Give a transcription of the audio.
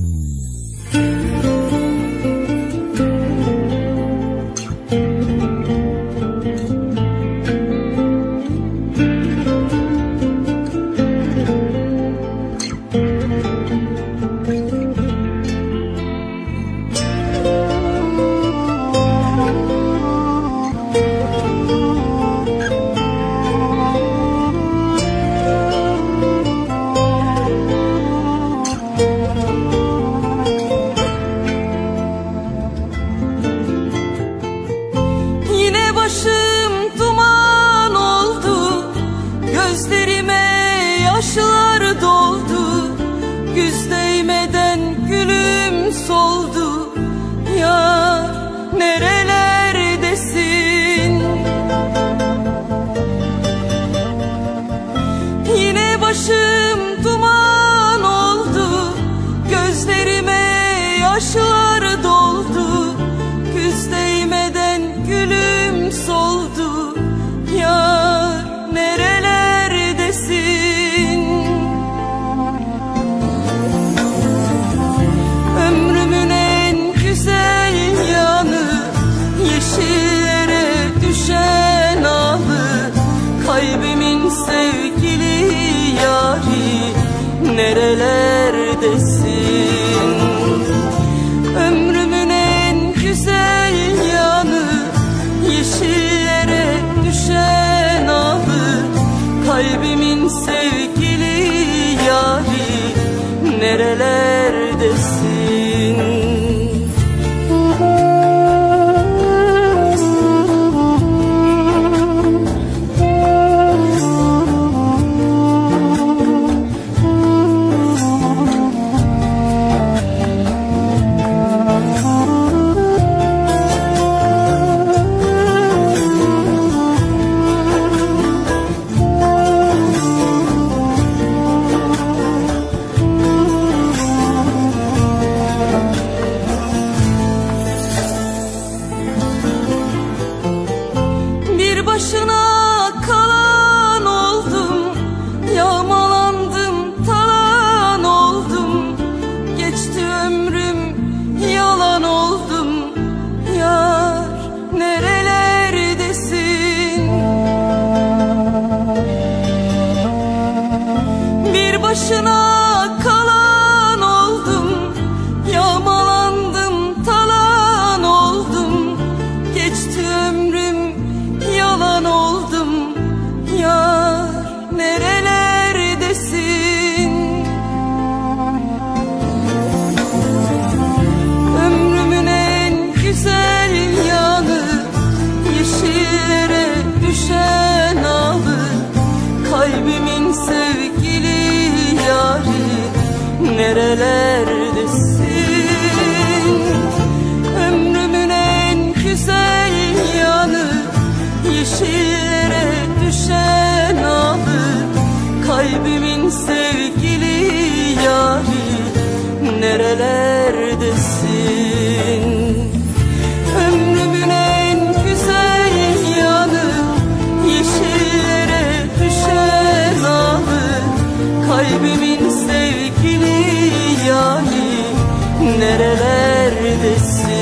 Mm-hmm. yaşlar doldu Güz değmeden gülüm soldu. Yar nerelerdesin? Ömrümün en güzel yanı Yeşillere düşen alı Kalbimin sevgili yari Nerelerdesin? kalbimin sevgi. boşuna nerelerdesin? Ömrümün en güzel yanı Yeşillere düşen alı Kalbimin sevgili yari Nereler nerelerdesin?